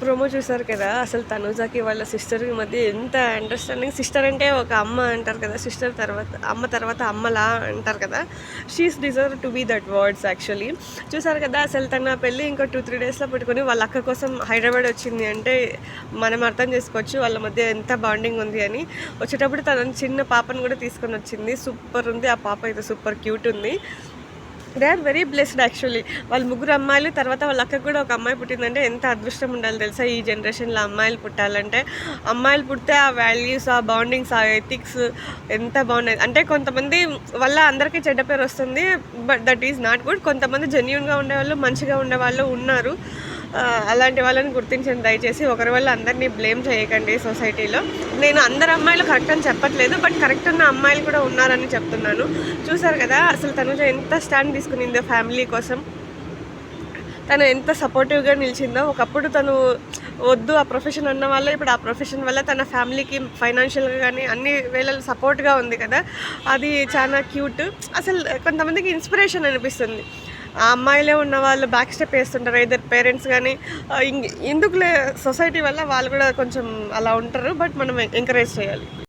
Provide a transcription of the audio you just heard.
Promo చూసారు కదా అసలు తనుజాకి వాళ్ళ సిస్టర్ మధ్య ఎంత అండర్స్టాండింగ్ సిస్టర్ అంటే ఒక అమ్మ అంటారు కదా సిస్టర్ తర్వాత అమ్మ తర్వాత అమ్మలా అంటారు కదా. She's deserve to be that words actually చూసారు కదా అసలు తన పెళ్ళి ఇంకో టూ త్రీ డేస్లో పెట్టుకొని వాళ్ళ అక్క కోసం హైదరాబాద్ వచ్చింది అంటే మనం అర్థం చేసుకోవచ్చు వాళ్ళ మధ్య ఎంత బాండింగ్ ఉంది అని. వచ్చేటప్పుడు తన చిన్న పాపను కూడా తీసుకొని వచ్చింది. సూపర్ ఉంది. ఆ పాప అయితే సూపర్ క్యూట్ ఉంది. They are very blessed actually వాళ్ళ ముగ్గురు అమ్మాయిలు తర్వాత వాళ్ళ అక్కకు కూడా ఒక అమ్మాయి పుట్టిందంటే ఎంత అదృష్టం ఉండాలి తెలుసా? ఈ జనరేషన్లో అమ్మాయిలు పుట్టాలంటే. అమ్మాయిలు పుడితే ఆ వాల్యూస్ ఆ బాండింగ్స్ ఆ ఎథిక్స్ ఎంత బాగున్నాయి. అంటే కొంతమంది వల్ల అందరికీ చెడ్డ పేరు వస్తుంది but that is not good కొంతమంది జెన్యున్గా ఉండేవాళ్ళు మంచిగా ఉండేవాళ్ళు ఉన్నారు. అలాంటి వాళ్ళని గుర్తించండి. దయచేసి ఒకరి వల్ల అందరినీ బ్లేమ్ చేయకండి సొసైటీలో. నేను అందరు అమ్మాయిలు కరెక్ట్ అని చెప్పట్లేదు బట్ కరెక్ట్ ఉన్న అమ్మాయిలు కూడా ఉన్నారని చెప్తున్నాను. చూసారు కదా అసలు తనుజ ఎంత స్టాండ్ తీసుకునిందో ఫ్యామిలీ కోసం. తను ఎంత సపోర్టివ్గా నిలిచిందో. ఒకప్పుడు తను వద్దు ఆ ప్రొఫెషన్ అన్న వల్ల ఇప్పుడు ఆ ప్రొఫెషన్ వల్ల తన ఫ్యామిలీకి ఫైనాన్షియల్గా కానీ అన్ని వేళలు సపోర్ట్గా ఉంది కదా. అది చాలా క్యూట్. అసలు కొంతమందికి ఇన్స్పిరేషన్ అనిపిస్తుంది. ఆ అమ్మాయిలే ఉన్న వాళ్ళు బ్యాక్ స్టెప్ వేస్తుంటారు. ఇద్దరు పేరెంట్స్ కానీ ఎందుకులే సొసైటీ వల్ల వాళ్ళు కూడా కొంచెం అలా ఉంటారు. బట్ మనం ఎంకరేజ్ చేయాలి.